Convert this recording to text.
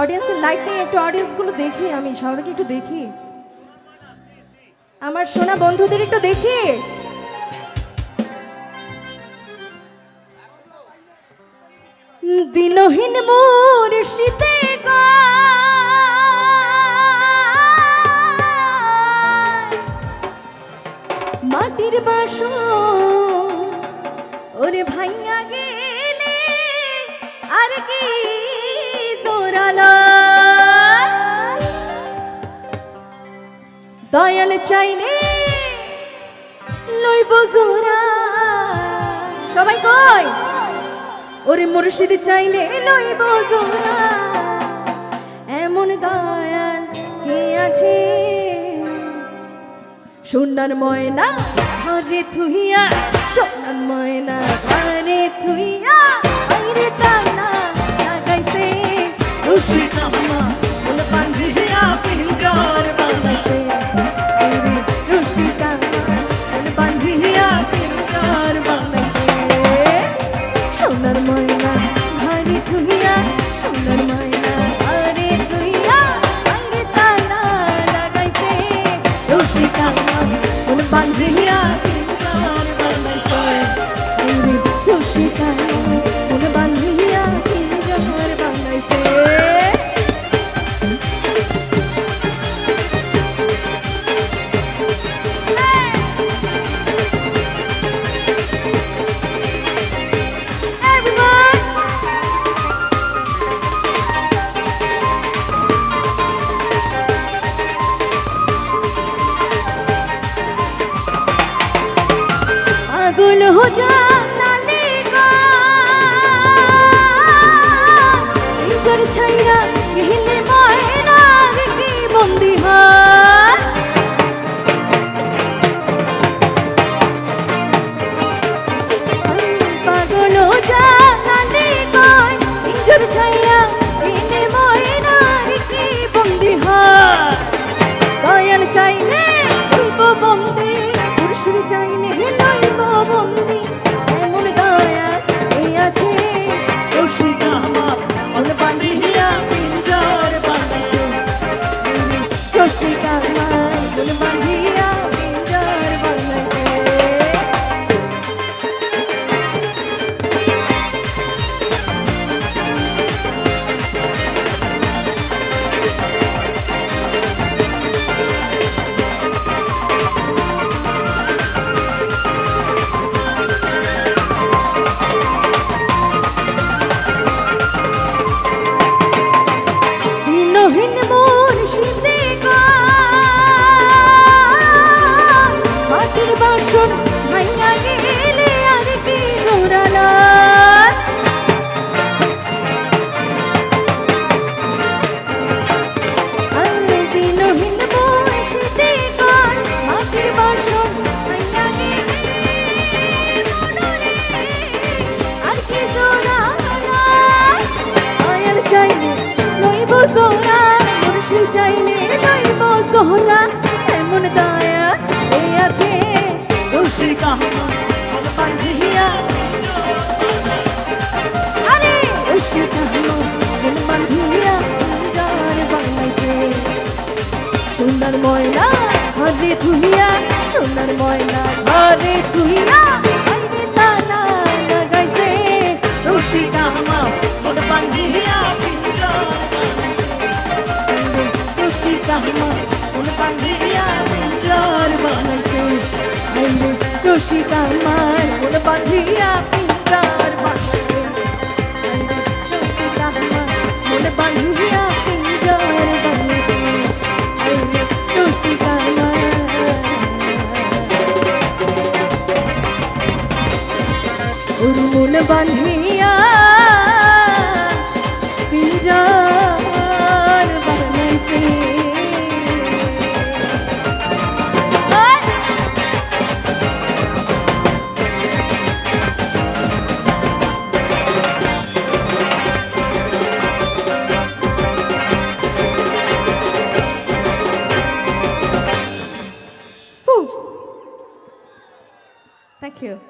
অডিয়েন্সের লাইট নিয়ে একটু অডিয়েন্সগুলো দেখি আমি, সবাইকে একটু দেখি। আমার সোনা বন্ধুদের একটু দেখি। দিনহীন মোর শীতে মাটির বাসন, ওরে ভাইয়া গেলে আর কি দয়াল চাইলে লইব জোরা সবাই কই? ওরে মুর্শিদ চাইলে লইব জোরা এমন দয়াল কে আছে? সোনার ময়না ঘরে থুইয়া, সোনার ময়না ছাইরা গেলে ময়নার কি বন্দি হয়? মাটির ভাইয়া গেলে আর কি জোরালা দিনহীন মন শীতে মাটির বাসন ঘরে ধুইয়া আইনে তালা লাগাইছে। রশি কাহমা মন বান্ধিয়া রশি কাহমা মন বান্ধিয়া পিঞ্জর বানাইছে। আইনে রশি কাহমা মন বান্ধিয়া you.